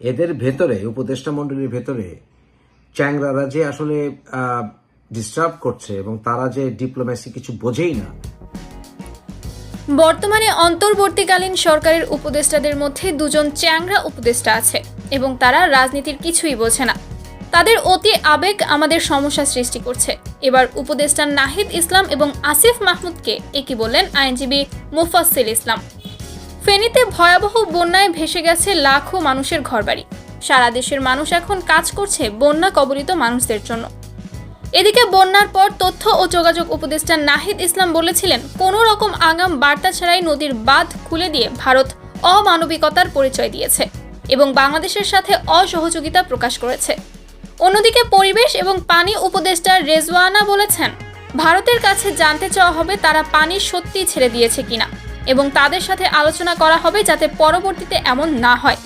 এদের ভেতরে, উপদেষ্টা মণ্ডলীর ভেতরে চ্যাংরারা যে আসলে ডিস্টার্ব করছে এবং তারা যে ডিপ্লোম্যাসি কিছু বোঝেই না। বর্তমানে অন্তর্বর্তীকালীন সরকারের উপদেষ্টাদের মধ্যে দুজন চ্যাংরা উপদেষ্টা আছে এবং তারা রাজনীতির কিছুই বোঝে না। তাদের অতি আবেগ আমাদের সমস্যা সৃষ্টি করছে। এবার উপদেষ্টা নাহিদ ইসলাম এবং আসিফ মাহমুদকে একই বললেন আইনজীবী মুফাসিল ইসলাম। ফেনীতে ভয়াবহ বন্যায় ভেসে গেছে লাখো মানুষের ঘরবাড়ি। সারা দেশের মানুষ এখন কাজ করছে বন্যা কবলিত মানুষদের জন্য। এদিকে বন্যার পর তথ্য ও যোগাযোগ উপদেষ্টা নাহিদ ইসলাম বলেছিলেন, কোনো রকম আগাম বার্তা ছাড়াই নদীর বাঁধ খুলে দিয়ে ভারত অমানবিকতার পরিচয় দিয়েছে এবং বাংলাদেশের সাথে অসহযোগিতা প্রকাশ করেছে। অন্যদিকে পরিবেশ এবং পানি উপদেষ্টা রেজওয়ানা বলেছেন, ভারতের কাছে জানতে চাওয়া হবে তারা পানি সত্যি ছেড়ে দিয়েছে কিনা। এবং তাদের সাথে আলোচনা করা হবে যাতে পরবর্তীতে এমন না হয়।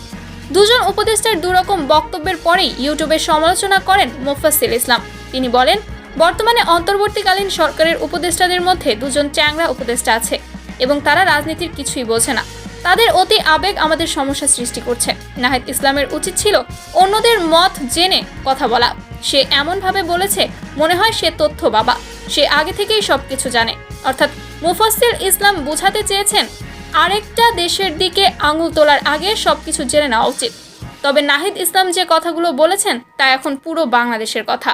দুজন উপদেষ্টার দুরকম বক্তব্যের পরেই ইউটিউবে সমালোচনা করেন মোফাসিল ইসলাম। তিনি বলেন, বর্তমানে অন্তর্বর্তীকালীন সরকারের উপদেষ্টাদের মধ্যে দুজন চ্যাংরা উপদেষ্টা আছে এবং তারা রাজনীতির কিছুই বোঝে না। তাদের অতি আবেগ আমাদের সমস্যা সৃষ্টি করছে। নাহিদ ইসলামের উচিত ছিল অন্যদের মত জেনে কথা বলা। সে এমনভাবে বলেছে, মনে হয় সে তথ্য বাবা। সে আগে থেকেই সব কিছু জানে। অর্থাৎ মুফাসিল ইসলাম বোঝাতে চেয়েছেন, আরেকটা দেশের দিকে আঙুল তোলার আগে সব কিছু জেনে নেওয়া উচিত। তবে নাহিদ ইসলাম যে কথাগুলো বলেছেন, তা এখন পুরো বাংলাদেশের কথা।